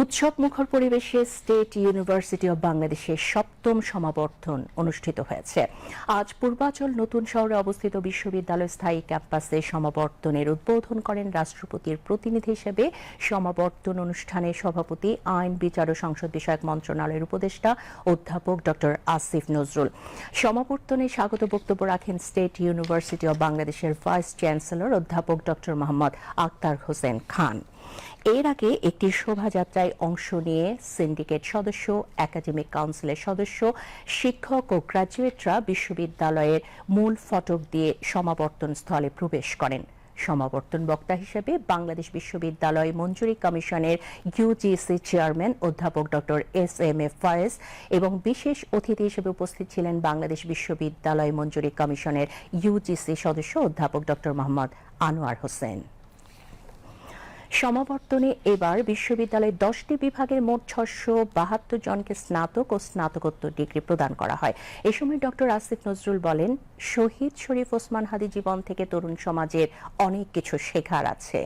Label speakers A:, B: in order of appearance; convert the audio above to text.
A: উৎসব মুখর পরিবেশে স্টেট ইউনিভার্সিটি অব বাংলাদেশের সপ্তম সমাবর্তন অনুষ্ঠিত হয়েছে আজ পূর্বাচল নতুন শহরে অবস্থিত বিশ্ববিদ্যালয় স্থায়ী ক্যাম্পাসে সমাবর্তনের উদ্বোধন করেন রাষ্ট্রপতির প্রতিনিধি হিসেবে সমাবর্তন অনুষ্ঠানে সভাপতি আইন বিচার ও সংসদ বিষয়ক মন্ত্রণালয়ের উপদেষ্টা অধ্যাপক ডক্টর আসিফ নজরুল সমাবর্তনে স্বাগত বক্তব্য রাখেন স্টেট ইউনিভার্সিটি অব বাংলাদেশের ভাইস চ্যান্সেলর অধ্যাপক ডক্টর মোহাম্মদ আক্তার হোসেন খান এর আগে একটি শোভাযাত্রায় অংশ নিয়ে সিন্ডিকেট সদস্য একাডেমিক কাউন্সিলের সদস্য শিক্ষক ও গ্রাজুয়েটরা বিশ্ববিদ্যালয়ের মূল ফটক দিয়ে সমাবর্তন স্থলে প্রবেশ করেন সমাবর্তন বক্তা হিসেবে বাংলাদেশ বিশ্ববিদ্যালয় মঞ্জুরি কমিশনের ইউজিসি চেয়ারম্যান অধ্যাপক ড এস এম এ ফয়েজ এবং বিশেষ অতিথি হিসেবে উপস্থিত ছিলেন বাংলাদেশ বিশ্ববিদ্যালয় মঞ্জুরি কমিশনের ইউজিসি সদস্য অধ্যাপক ড মোহাম্মদ আনোয়ার হোসেন সমাবর্তনে এবার বিশ্ববিদ্যালয়ের দশটি বিভাগের মোট ছশো বাহাত্তর জনকে স্নাতক ও স্নাতকোত্তর ডিগ্রি প্রদান করা হয় এ সময় ডক্টর আসিফ নজরুল বলেন শহীদ শরীফ ওসমান হাদি জীবন থেকে তরুণ সমাজের অনেক কিছু শেখার আছে